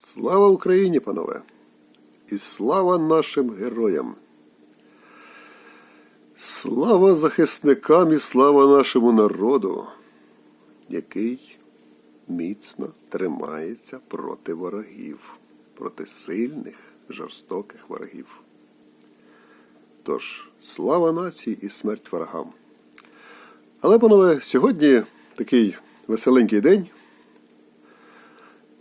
Слава Україні, панове! І слава нашим героям! Слава захисникам і слава нашому народу, який міцно тримається проти ворогів, проти сильних, жорстоких ворогів. Тож, слава нації і смерть ворогам. Але, панове, сьогодні такий веселенький день.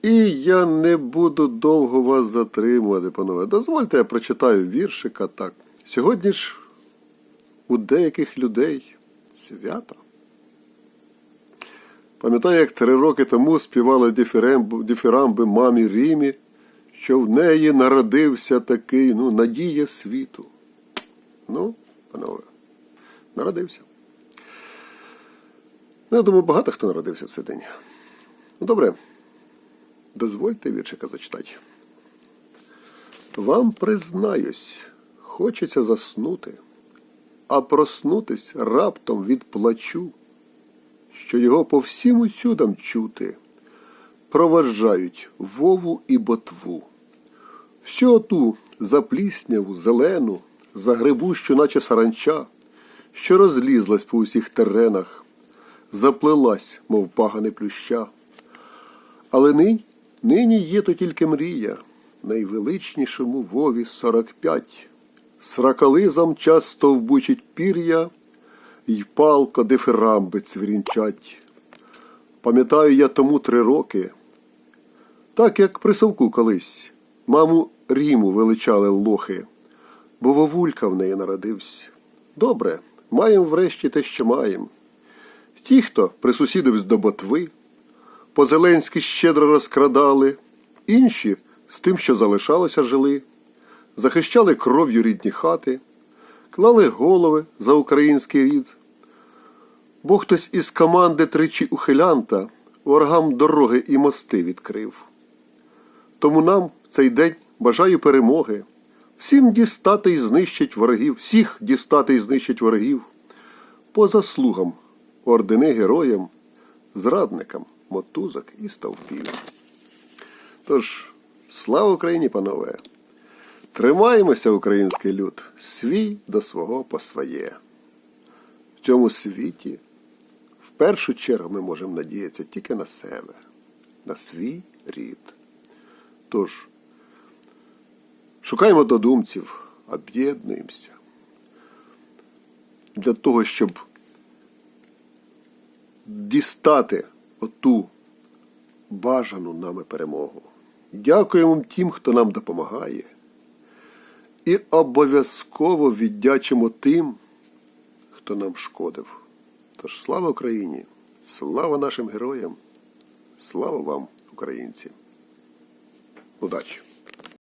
І я не буду довго вас затримувати, панове. Дозвольте, я прочитаю віршика так. Сьогодні ж у деяких людей свято. Пам'ятаю, як три роки тому співали дифіремб- дифірамби мамі Римі, що в неї народився такий, ну, надія світу. Ну, панове, народився. Ну, я думаю, багато хто народився в цей день. Ну, добре. Дозвольте віршика зачитати. Вам признаюсь, хочеться заснути, а проснутись раптом від плачу, що його по всім усюдам чути, проважають вову і ботву. Всю оту заплісняву, зелену, загребущу, наче саранча, що розлізлась по усіх теренах, заплелась, мов пагани плюща. Але нині, нині є то тільки мрія, найвеличнішому вові сорок п'ять. Сракализам часто вбучить пір'я, й палко дифирамби цвірінчать. Пам'ятаю я тому три роки, так як при совку колись, маму Ріму величали лохи, бо вовулька в неї народився. Добре, маєм врешті те, що маєм. Ті, хто присусідився до ботви, по-зеленськи щедро розкрадали, інші з тим, що залишалося, жили, захищали кров'ю рідні хати, клали голови за український рід. Бо хтось із команди тричі ухилянта ворогам дороги і мости відкрив. Тому нам цей день бажаю перемоги, всім дістати і знищить ворогів, всіх дістати і знищить ворогів, по заслугам ордени героям, зрадникам, мотузок і стовпів. Тож, слава Україні, панове! Тримаємося, український люд, свій до свого по своє. В цьому світі в першу чергу ми можемо надіятися тільки на себе, на свій рід. Тож, шукаємо додумців, об'єднуємося для того, щоб дістати оту бажану нами перемогу. Дякуємо тим, хто нам допомагає. І обов'язково віддячимо тим, хто нам шкодив. Тож слава Україні! Слава нашим героям! Слава вам, українці! Удачі!